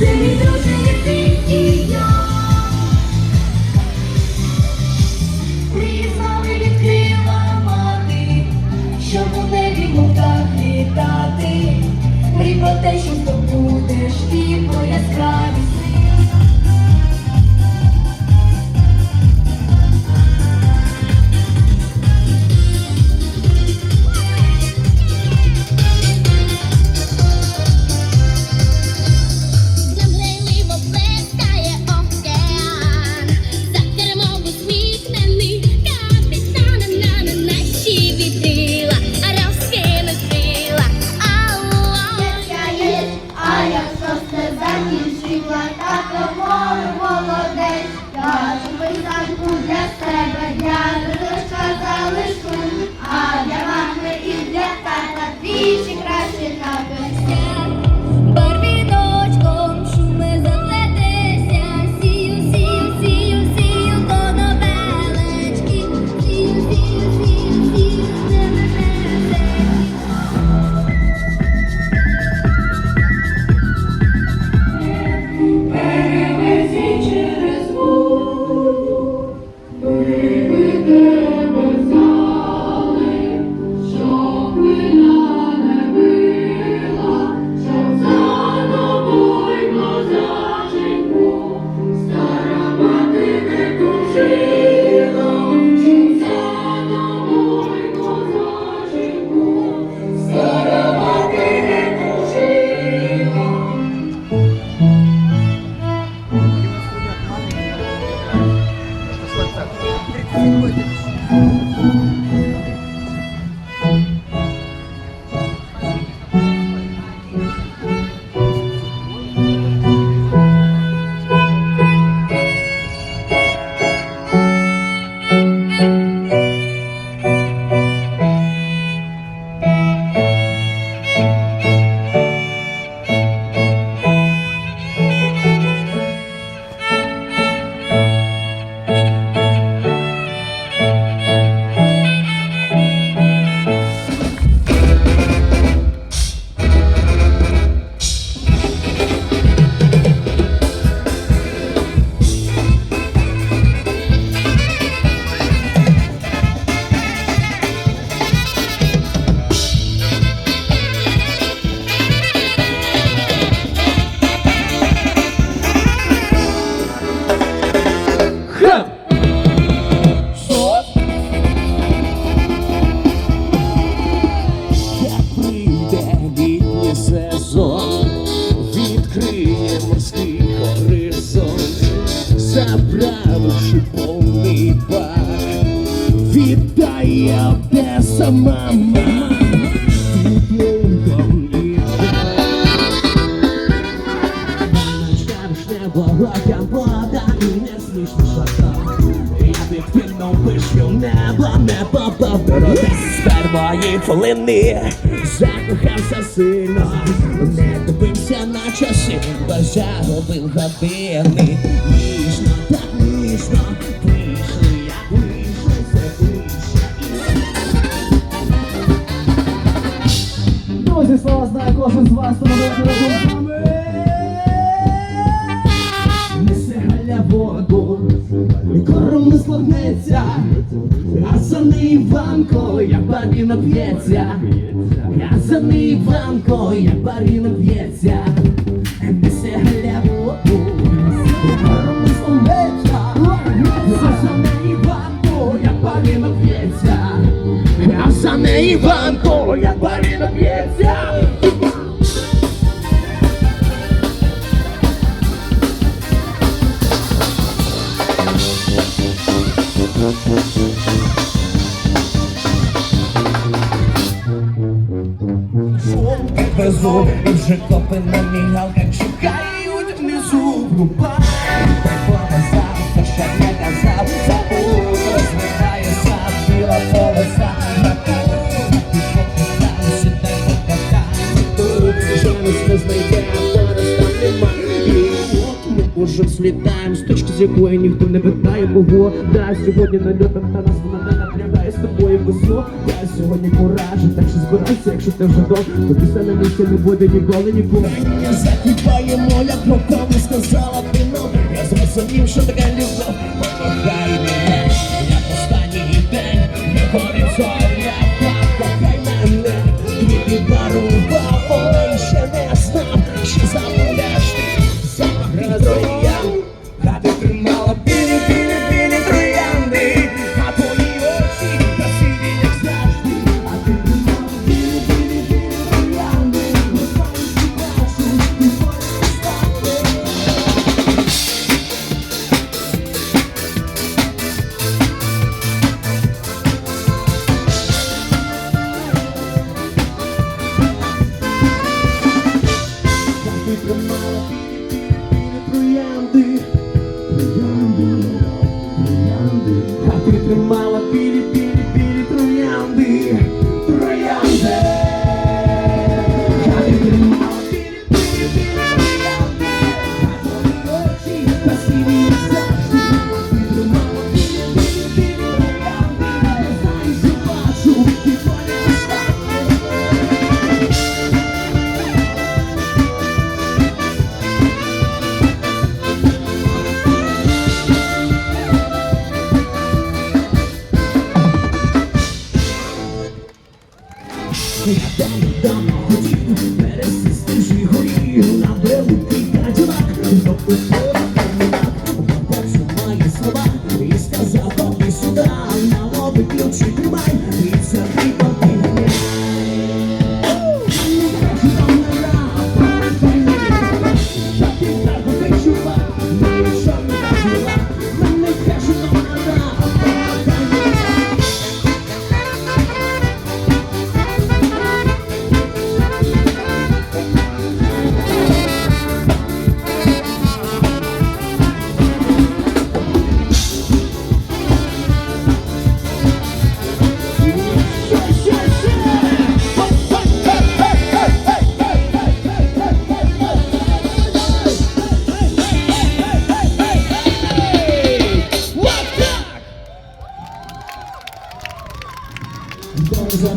Живі мій ти віддає Одеса мама. Вишневого компота і не смішно шота. Я відкинув вишню небо, небо поворот з первої хвилини закохався сильно, не дивився на часи, бажав години. Іванко, як баріна п'ється, в'язаний Іванко, як баріна п'ється, несе складнеться, а за неї Іванко, як баріна п'ється, в'язаний Іванко, як баріна п'ється. Везу, і вже копи на мігалках чекають внизу Рубай, перформанса, то що я казав біла полоса зараз там нема І от ми уже взлітаємо якої ніхто не питає Бого Да, сьогодні нальотом та нас вона не напрягає з тобою весло Я сьогодні куражу, так що збирайся, якщо ти вже дов То після на місці не буде ніколи ніколи Не закипаємо, як роками сказала ти ну Я зрозумів, що таке любов. Помагай мене, як останній день. Не горить зоря, кохай мене. Квіти дарував, сюди На лоби ключі тримай і це ти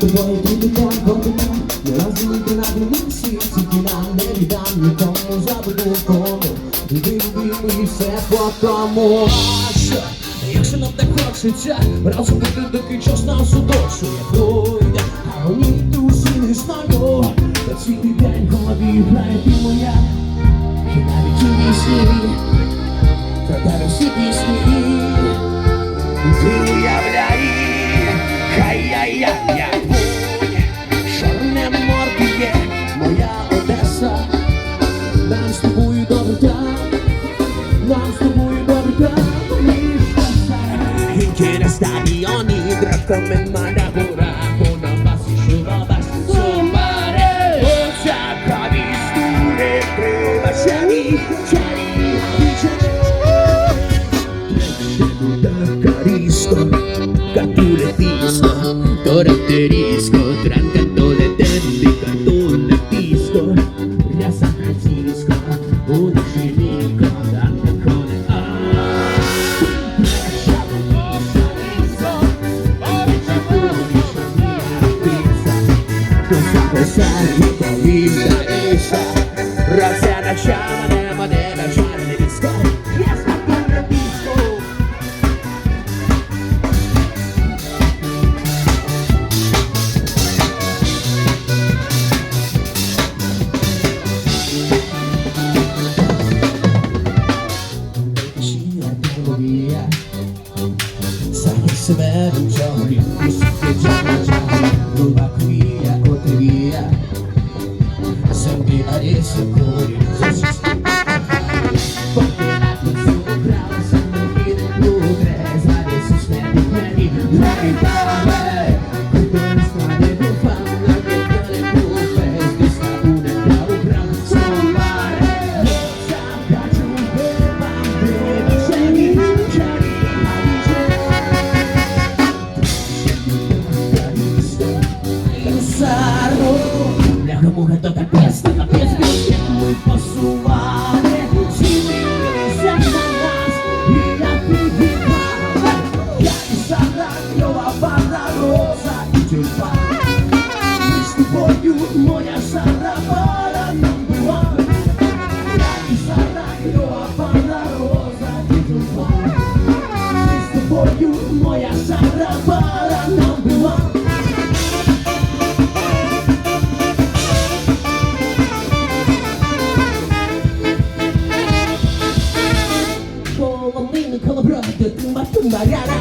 Тобою підемо, ходимо Не розуміти на вулиці Тільки нам не віддам нікому забуду кому Іди, любимий, все по тому якщо нам так хочеться Разом бути, такий час нас удочує Нам з тобою добре так Нам з тобою добре так Інкера стадіоні Драками мана гора Кона басі шува басі Сумаре Оцяка вістуре Треба шарі Шарі Caristo, catuletisco, dançar, comida, deixa. Hey! moja szara para nam była Koło mnie kolorowy, tumba tumba gara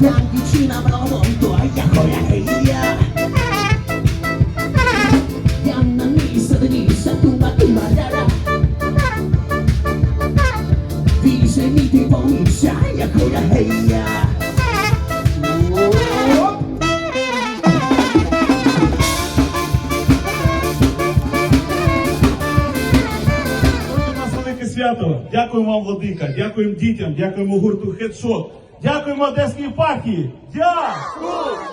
Tam dziewczyna ma ogon, to ja cholera свято. Дякуємо вам, Владика, дякуємо дітям, дякуємо гурту Хедшот, дякуємо Одеській партії. Дякую!